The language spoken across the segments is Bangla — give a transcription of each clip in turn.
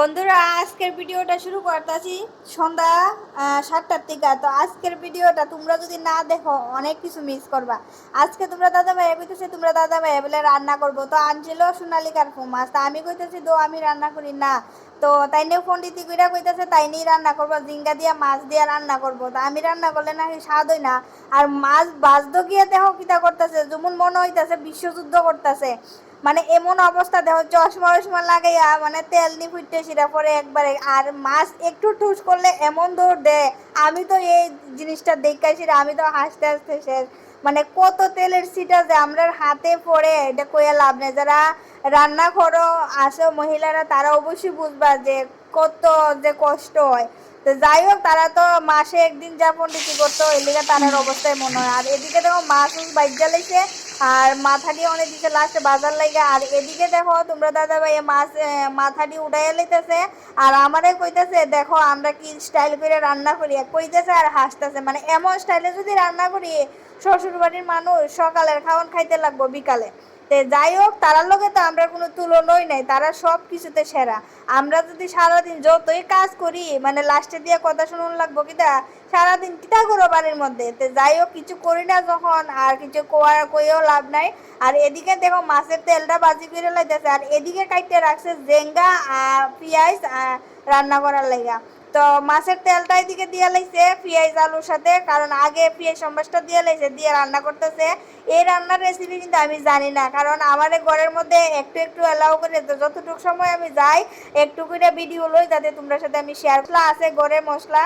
বন্ধুরা, আজকের ভিডিওটা শুরু করতেছি সন্ধ্যা সাতটার থেকে তো আজকের ভিডিওটা তোমরা যদি না দেখো, অনেক কিছু মিস করবা। আজকে তোমরা দাদা ভাইয়া কইতেছে, তোমরা দাদা ভাইয়া বলে রান্না করব। তো আনছিল সোনালিকার ফোন মাছ তা আমি কইতেছি তো আমি রান্না করি না। তো তাই নিয়ে ফোন দিতে কইরা কইতেছে তাই নিয়ে রান্না করব। জিঙ্গা দিয়া, মাছ দিয়া রান্না করব। তা আমি রান্না করলে নাকি স্বাদ হয় না। আর মাছ বাজদ গিয়ে দেখো কিতা করতেছে, যেমন মনে হইতাছে, বিশ্বযুদ্ধ করতেছে। মানে এমন অবস্থা দেখো চশমা টশমা লাগাইয়া মানে তেল নি ফুটতে সেটা পরে একবারে। আর মাছ একটু ঠুস করলে এমন দৌড় দেয় আমি তো এই জিনিসটা দেখাইছি রে, আমি তো হাসতে হাসতে শেষ। মানে কত তেলের সিটা যে আমরা হাতে পড়ে এটা কইয়া লাভ নেই। যারা রান্না করো আসো মহিলারা তারা অবশ্যই বুঝবা যে কত যে কষ্ট হয়। তো যাই হোক তারা তো মাসে একদিন যাপন কি করতো এদিকে তাদের অবস্থায় মনে হয়। আর এদিকে দেখো মাছ বাইজা লেগেছে আর মাথাটি অনেক দিকে লাস্টে বাজার লাগে আর এদিকে দেখো, তোমরা দাদা ভাই মাছ মাথাটি মাথা উঠাইয়া লইতেছে। আর আমারে কইতেছে, দেখো, আমরা কি স্টাইল করে রান্না করি? কইতেছে আর হাসতেছে। মানে এমন স্টাইলে যদি রান্না করি শ্বশুর বাড়ির মানুষ সকালের খাওয়ান খাইতে লাগবো, বিকালে। যাই হোক, তারার লগে তো আমরা কোনো তুলনাই নাই, তারা সব কিছুতে সেরা। আমরা যদি সারাদিন যতই কাজ করি মানে লাস্টে দিয়ে কথা শুনুন লাগবো কিটা সারাদিন কিটা করো বাড়ির মধ্যে। তে যাই হোক, কিছু করি না যখন, আর কিছু কোয়া কইও লাভ নাই। আর এদিকে দেখো, মাছের তেলটা বাজি করে লাইতেছে, আর এদিকে কাইটে রাখছে জেঙ্গা আর পেঁয়াজ রান্না করার লাগা তো মাছের তেলটা এদিকে দিয়ে লাইছে, পেঁয়াজ, আলুর সাথে, কারণ আগে পেঁয়াজ সম্বাসটা দিয়ে লাইছে, দিয়ে রান্না করতেছে। এই রান্নার রেসিপি কিন্তু আমি জানি না, কারণ আমার ঘরের মধ্যে একটু একটু এলাও করে যতটুকু সময় আমি যাই, একটু করে ভিডিও লই যাতে তোমরা সাথে আমি শেয়ার মশলা আছে ঘরের মশলা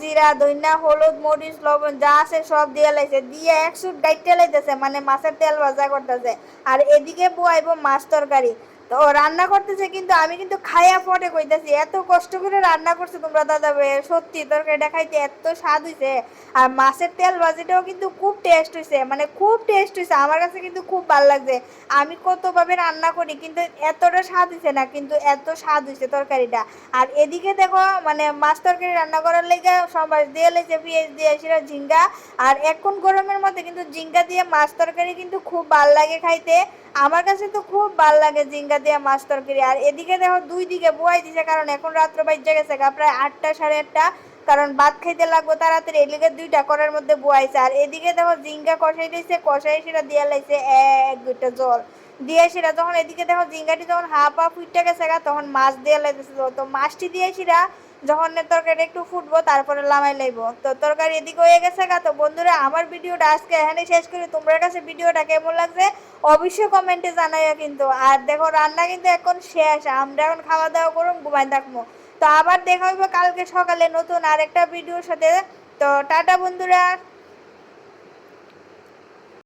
জিরা দইনা হলুদ, মরিচ, লবণ, যা আছে সব দিয়ে লাইছে। দিয়ে একশো গাইটে লাইতেছে মানে মাছের তেল ভাজা করতেছে। আর এদিকে বুয়াইব মাছ তরকারি। তো রান্না করতেছে কিন্তু আমি কিন্তু খাইয়া পরে কইতেছি, এত কষ্ট করে রান্না করছে তোমরা দাদা সত্যি তরকারিটা খাইতে এত স্বাদ হইছে। আর মাছের তেল ভাজিটাও কিন্তু খুব টেস্ট হইছে মানে খুব টেস্ট হইছে, আমার কাছে কিন্তু খুব ভালো লাগছে। আমি কতভাবে রান্না করি কিন্তু এতটা স্বাদ হইছে না, কিন্তু এত স্বাদ হইছে তরকারিটা। আর এদিকে দেখো মানে মাছ তরকারি রান্না করার লেগে সবাই দিয়ে লেছে, পেঁয়াজ দিয়ে সেটা ঝিঙ্গা। আর এখন গরমের মধ্যে কিন্তু ঝিঙ্গা দিয়ে মাছ তরকারি কিন্তু খুব ভালো লাগে খাইতে। আমার কাছে তো খুব ভালো লাগে জিঙ্গা দিয়ে মাছ তরকারি। আর এদিকে দেখো দুই দিকে বুয়াই দিছে, কারণ এখন রাত্র বাইজে গেছে প্রায় আটটা সাড়ে আটটা। কারণ ভাত খাইতে লাগবো তাড়াতাড়ি, এদিকে দুইটা করার মধ্যে বুয়াইছে। আর এদিকে দেখো জিঙ্গা কষাই দিয়েছে কষাই সেটা দিয়ে লাইছে এক দুইটা জল। দিয়ে সেটা যখন এদিকে দেখো জিঙ্গাটি যখন হা পা ফুটতে গেছে গা, তখন মাছ দিয়ে লাইতেছে। তো মাছটি দিয়ে সেটা যখন তরকারিটা একটু ফুটবো, তারপরে লামাই লাইব। তো, তরকারি এদিকে হয়ে গেছে গা। তো, বন্ধুরা, আমার ভিডিওটা আজকে এখানে শেষ করি। তোমার কাছে ভিডিওটা কেমন লাগছে অবশ্যই কমেন্টে জানাইও কিন্তু। আর দেখো, রান্না কিন্তু এখন শেষ। আমরা এখন খাওয়া দাওয়া করুন ঘুমাই থাকব তো, আবার দেখা হইব কালকে সকালে নতুন আরেকটা ভিডিওর সাথে। তো, টাটা বন্ধুরা।